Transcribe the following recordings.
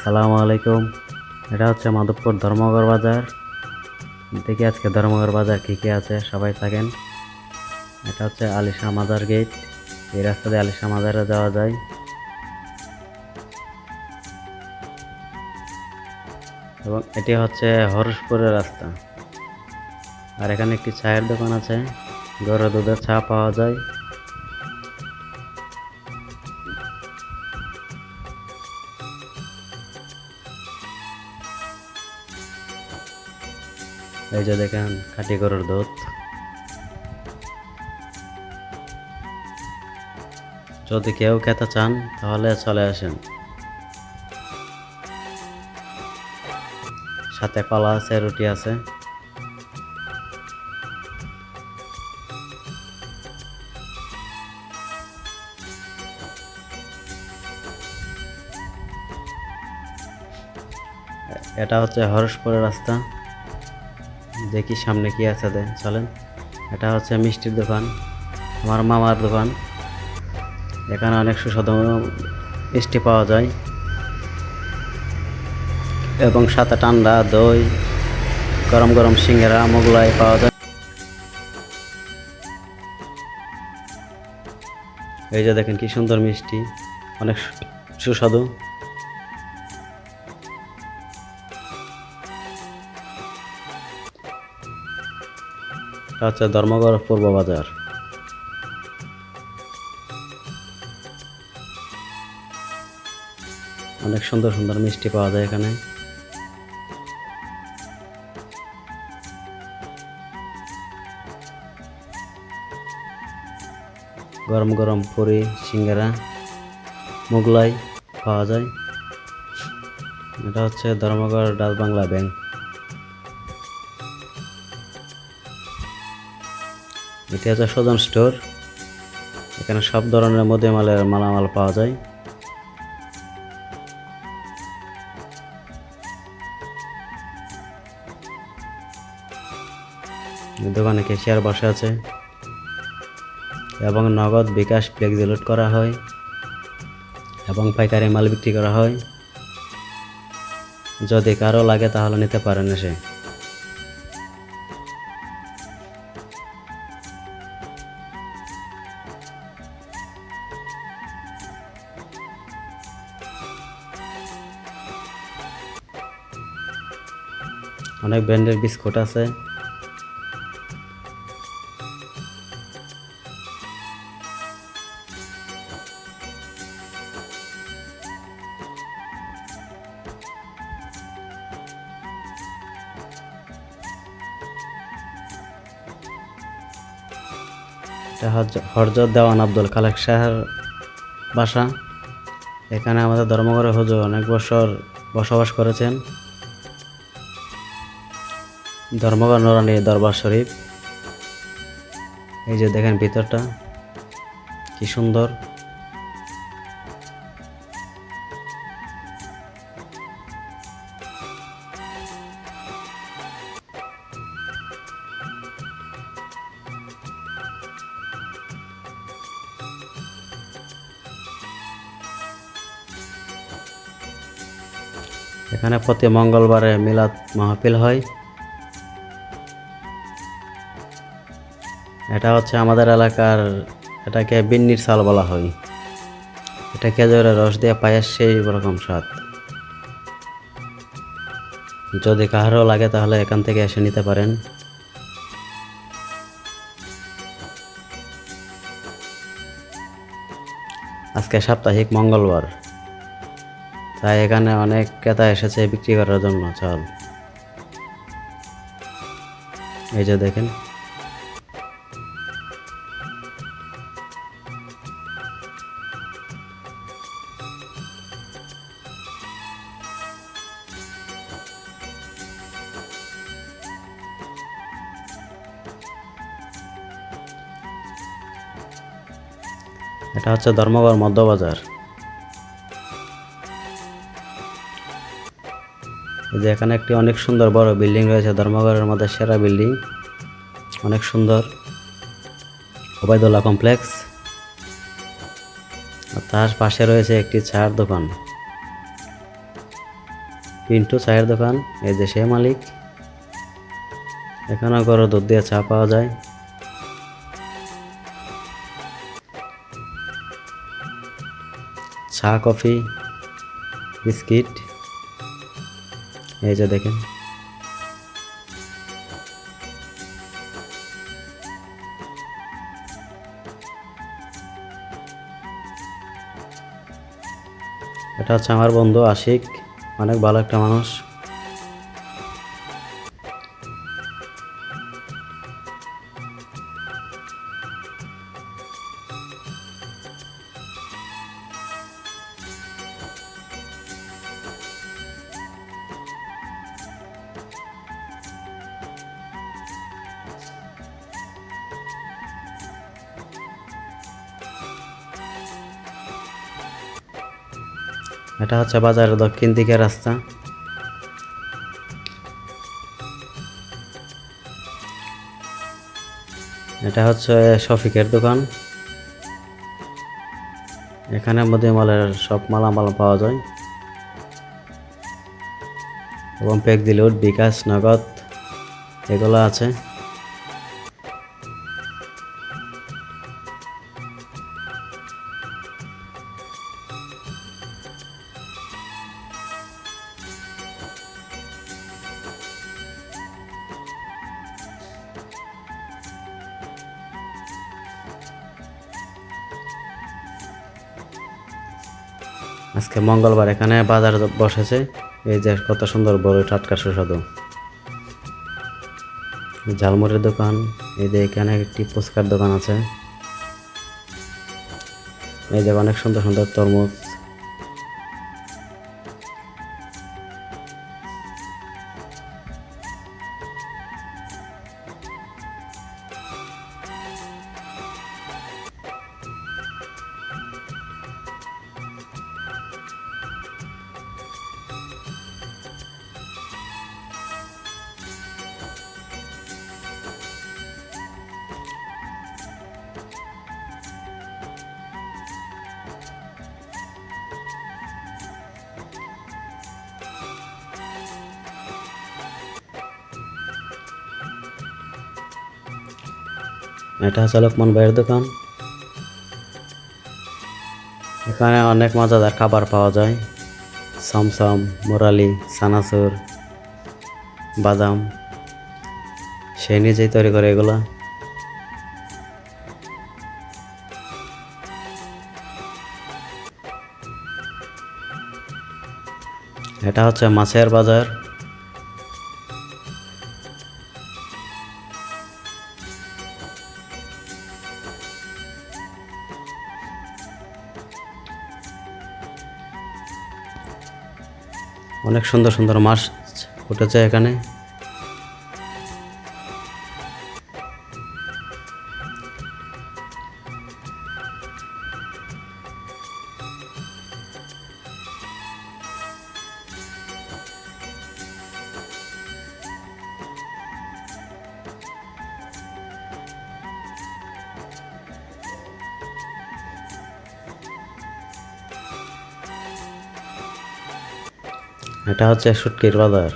আসসালামু আলাইকুম। এটা হচ্ছে মাধবপুর ধর্মগড় বাজার। দেখি আজকে ধর্মগড় বাজার কী কী আছে, সবাই থাকেন। এটা হচ্ছে আলিশা মাজার গেট এই রাস্তা দিয়ে আলিশা মাজারে যাওয়া যায়। এবং এটি হচ্ছে হরসপুরের রাস্তা। আর এখানে একটি চায়ের দোকান আছে। গরু দুধের চা পাওয়া যায়। এই যে দেখেন, খাঁটি গরুর দুধ। যদি কেউ খেতে চান, তাহলে চলে আসেন। সাথে কলা আছে, রুটি আছে। এটা হচ্ছে হরসপুরের রাস্তা। দেখি সামনে কি আছে দে, চলেন। এটা হচ্ছে মিষ্টির দোকান, আমার মামার দোকান। এখানে অনেক সুস্বাদু মিষ্টি পাওয়া যায়। এবং সাথে ঠান্ডা দই, গরম গরম সিঙ্গারা, মোগলাই পাওয়া যায়। এই যে দেখেন কি সুন্দর মিষ্টি, অনেক সুস্বাদু। হচ্ছে ধর্মগড় পূর্ব বাজার অনেক সুন্দর সুন্দর মিষ্টি পাওয়া যায় এখানে। গরম গরম পুরি, সিঙ্গারা, মোগলাই পাওয়া যায়। এটা হচ্ছে ধর্মগড় ডাচ বাংলা ব্যাংক। এটি হচ্ছে সজন স্টোর। এখানে সব ধরনের মধ্যে মালের মালামাল পাওয়া যায়। দোকানে ক্যাশিয়ার বসে আছে। এবং নগদ বিকাশ ফ্লেক্সিলোড করা হয়। এবং পাইকারি মাল বিক্রি করা হয়। যদি কারও লাগে তাহলে নিতে পারেন এসে। অনেক ব্র্যান্ডের বিস্কুট আছে। হরজত দেওয়ান আব্দুল খালেক শাহের বাসা। এখানে আমাদের ধর্মঘরে হুজুর অনেক বছর বসবাস করেছেন। ধর্মগড় নোরানি দরবার শরীফ। এই যে দেখেন ভিতরটা, কি সুন্দর। এখানে প্রতি মঙ্গলবারে মিলাদ মাহফিল হয়। এটা হচ্ছে আমাদের এলাকার এটাকে বিন্নির চাল বলা হয়। এটা খেজুরের রস দিয়ে পায়েস সেই রকম স্বাদ। যদি কাহারও লাগে তাহলে এখান থেকে এসে নিতে পারেন। আজকে সাপ্তাহিক মঙ্গলবার। তাই এখানে অনেক ক্রেতা এসেছে বিক্রি করার জন্য চাল। এই যে দেখেন। এটা হচ্ছে ধর্মগড় মধ্যবাজার। যে এখানে একটি অনেক সুন্দর বড় বিল্ডিং রয়েছে ধর্মগড়ের মধ্যে সেরা বিল্ডিং। অনেক সুন্দর ওবায়দুল্লাহ কমপ্লেক্স। তার পাশে রয়েছে একটি চায়ের দোকান। পিন্টু চায়ের দোকান, এই যে সে মালিক। এখানেও গরু দুধ দিয়ে চা পাওয়া যায়। চা, কফি, বিস্কিট। এই যে দেখেন। এটা হচ্ছে আমার বন্ধু আশিক। অনেক ভালো একটা মানুষ। এটা হচ্ছে বাজারের দক্ষিণ দিকের রাস্তা। এটা হচ্ছে শফিকের দোকান। এখানে মুদিমালের সব মালামাল পাওয়া যায়। এবং পেক দিলুট বিকাশ, নগদ, এগুলো আছে। মঙ্গলবার এখানে বাজার বসেছে। এই যে কত সুন্দর বড় টাটকা সুস্বাদু। ঝালমুড়ির দোকান, এই যে এখানে একটি ফুচকার দোকান আছে। এই যে অনেক সুন্দর সুন্দর তরমুজ। এটা হচ্ছে লোকমান ভাইয়ের দোকান। এখানে অনেক মজাদার খাবার পাওয়া যায়। সমসম, মুরালি সানাসুর বাদাম। সে নিজেই তৈরি করে এগুলা। এটা হচ্ছে মাছের বাজার। অনেক সুন্দর সুন্দর মাছ ফুটেছে এখানে। এটা হচ্ছে শুটকির বাজার।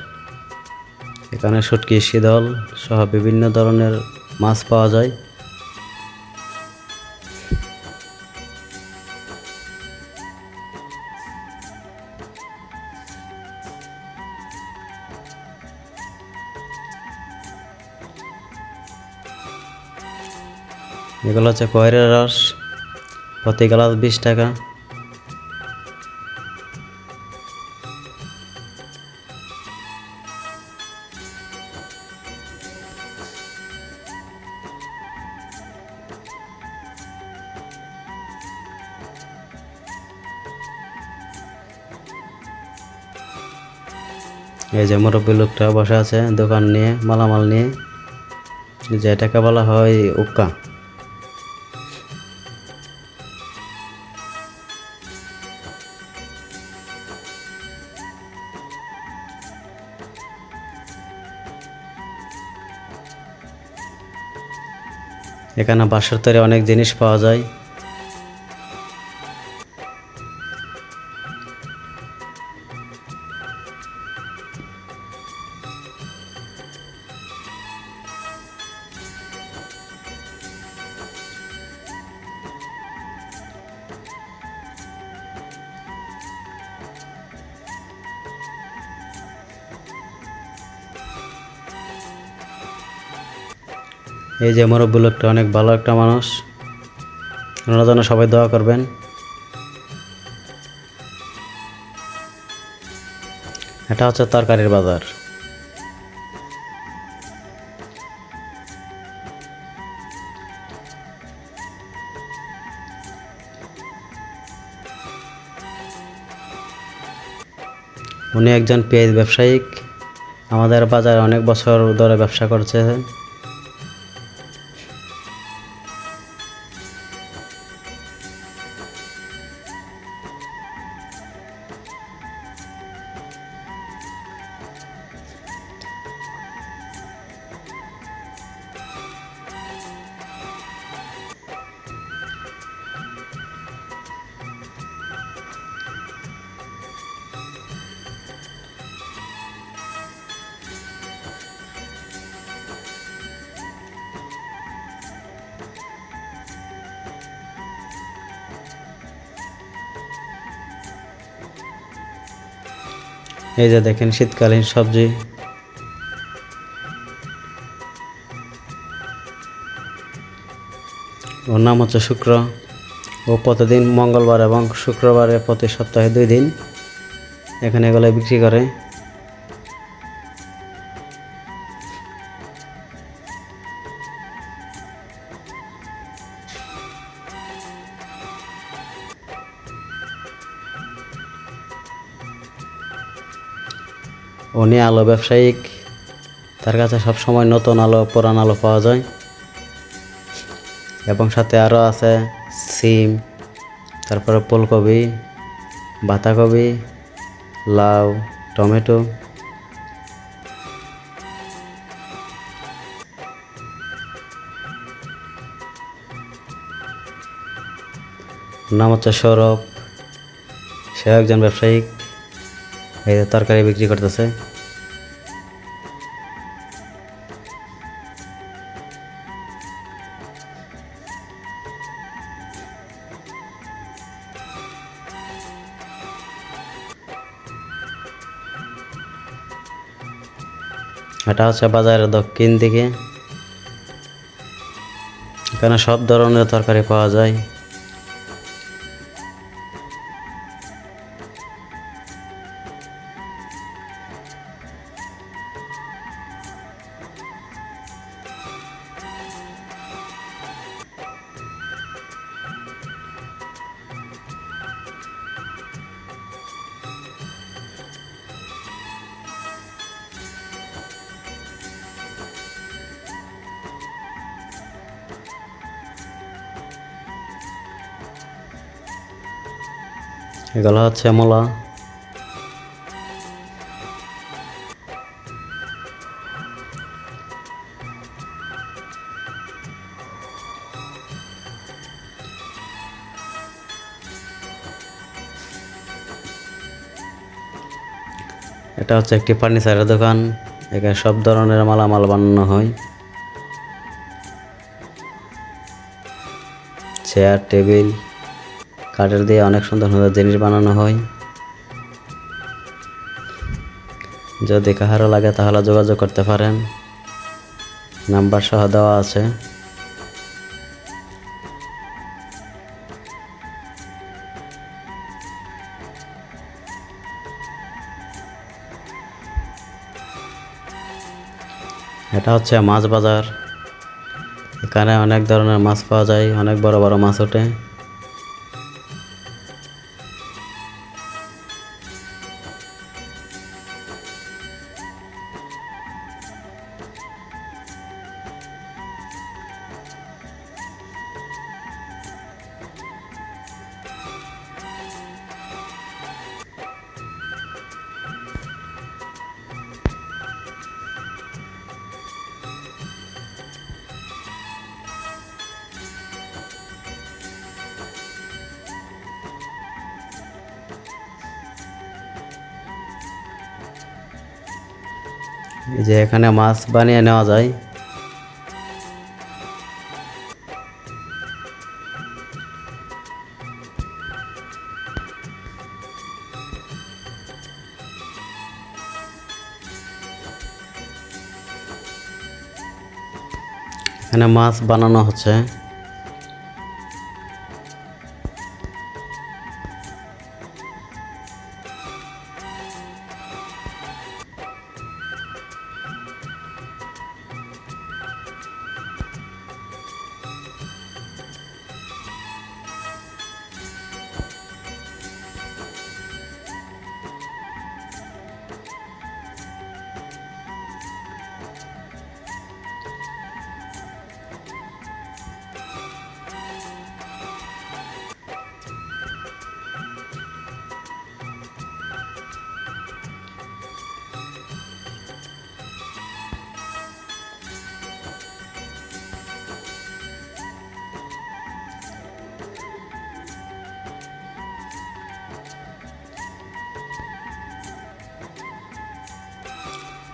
এখানে শুটকি, শীতল সহ বিভিন্ন ধরনের মাছ পাওয়া যায়। এগুলো হচ্ছে কয়েরের রস, প্রতি গ্লাস বিশ টাকা। এই যে মুরব্বী লোকটা বসে আছে দোকান নিয়ে, মালামাল নিয়ে। যে এটাকে বলা হয় উক্কা। এখানে বাসার তৈরি অনেক জিনিস পাওয়া যায়। এই যে মুরব্বী লোকটা অনেক ভালো একটা মানুষ। ওনার জন্য সবাই দোয়া করবেন। এটা হচ্ছে তরকারির বাজার। উনি একজন পেঁয়াজ ব্যবসায়িক। আমাদের বাজারে অনেক বছর ধরে ব্যবসা করছে। এই যে দেখেন শীতকালীন সবজি। ওর নাম হচ্ছে শুক্র। ও প্রতিদিন মঙ্গলবার এবং শুক্রবারে প্রতি সপ্তাহে দুই দিন এখানে এগুলো বিক্রি করে। উনি আলো ব্যবসায়িক, তার কাছে সব সময় নতুন আলো, পুরান আলো পাওয়া যায়। এবং সাথে আরও আছে সিম, তারপরে ফুলকপি, বাঁধাকপি, লাউ, টমেটো। নাম হচ্ছে সৌরভ, সে একজন ব্যবসায়িক। এই তরকারি বিক্রি করতেছে। এটা হচ্ছে বাজারের দক্ষিণ দিকে। এখানে সব ধরনের তরকারি পাওয়া যায়। এগুলো হচ্ছে মূলা। এটা হচ্ছে একটি ফার্নিচারের দোকান, এখানে সব ধরনের মালামাল বানানো হয়। Chair, table. কাঠের দিয়ে অনেক সুন্দর সুন্দর জিনিস বানানো হয়। যদি কাহারও লাগে তাহলে যোগাযোগ করতে পারেন। নাম্বার সহ দেওয়া আছে। এটা হচ্ছে মাছ বাজার। এখানে অনেক ধরনের মাছ পাওয়া যায়, অনেক বড় বড় মাছ ওঠে। যে এখানে মাছ বানিয়ে নেওয়া যায়। এখানে মাছ বানানো হচ্ছে।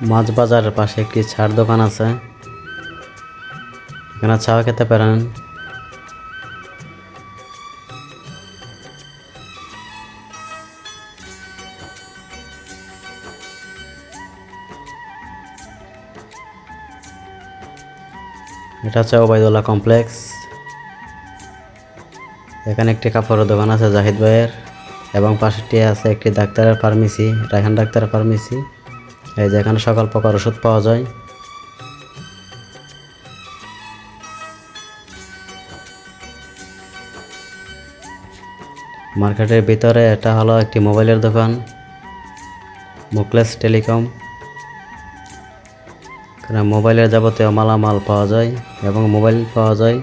মাছ বাজারের পাশে একটি ছাড় দোকান আছে। এখানে চা খেতে পারেন। এটা হচ্ছে ওবায়দুল্লাহ কমপ্লেক্স। এখানে একটি কাপড়ের দোকান আছে জাহিদ ভাইয়ের। এবং পাশেরটি আছে একটি ডাক্তারের ফার্মেসি, রায়হান ডাক্তারের ফার্মেসি। এই যে এখানে সকল প্রকার ওষুধ পাওয়া যায়। মার্কেটের ভিতরে এটা হলো একটি মোবাইলের দোকান মুকলেস টেলিকম। মোবাইলের যাবতীয় মালামাল পাওয়া যায় এবং মোবাইল পাওয়া যায়।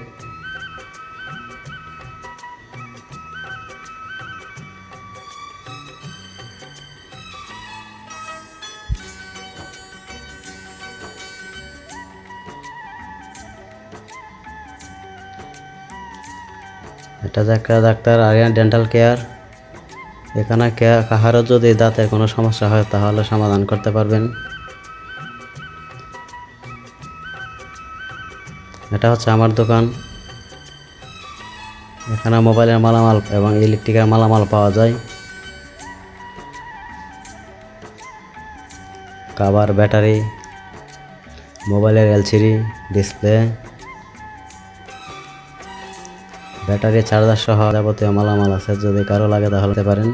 একটা ডাক্তার আরিয়ান ডেন্টাল কেয়ার। এখানে কাহারও যদি দাঁতের কোনো সমস্যা হয় তাহলে সমাধান করতে পারবেন। এটা হচ্ছে আমার দোকান। এখানে মোবাইলের মালামাল এবং ইলেকট্রিকের মালামাল পাওয়া যায়। কাভার ব্যাটারি, মোবাইলের এলসিডি, ডিসপ্লে। ব্যাটারি চার্জার সহ যাবতীয় মালামাল আছে যদি কারও লাগে তাহলে পারেন।